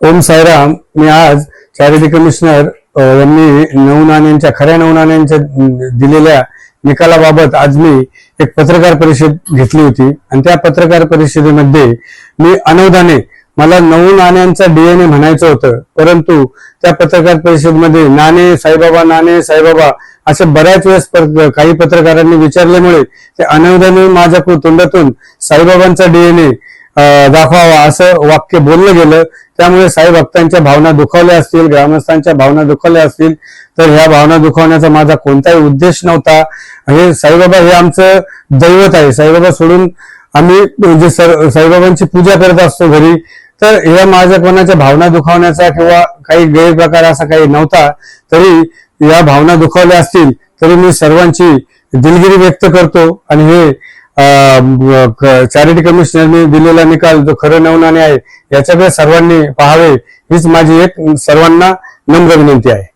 ओम साईराम. मी आज charity commissioner यांनी नऊ नाण्यांच्या खऱ्या नऊ नाण्यांच्या दिलेल्या निकालाबाबत आज मी एक पत्रकार परिषद घेतली होती. आणि त्या पत्रकार परिषदेमध्ये मी अनवधाने मला नऊ नाण्यांचा डीएनए म्हणायचं होतं परंतु त्या पत्रकार परिषदेमध्ये नाणे साईबाबा नाणे साईबाबा असे बऱ्याच वेळेस काही पत्रकारांनी विचारल्यामुळे ते अनवधाने माझ्या कु- तोंडातून साईबाबांचा डीएनए दाखवावा असं वाक्य बोललं गेलं. त्यामुळे साई भक्तांच्या भावना दुखावल्या असतील ग्रामस्थांच्या भावना दुखावल्या असतील तर ह्या भावना दुखावण्याचा माझा कोणताही उद्देश नव्हता. हे साईबाबा हे आमचं दैवत आहे. साईबाबा सोडून आम्ही जे सर साईबाबांची पूजा करत असतो घरी. तर या माझ्या कोणाच्या भावना दुखावण्याचा किंवा काही गैरप्रकार असा काही नव्हता तरी या भावना दुखावल्या असतील तरी मी सर्वांची दिलगिरी व्यक्त करतो. आणि हे चॅरिटी कमिशनरने दिलेला निकाल जो खरं नवनाने आहे याच्याकडे सर्वांनी पाहावे हीच माझी एक सर्वांना नम्र विनंती आहे.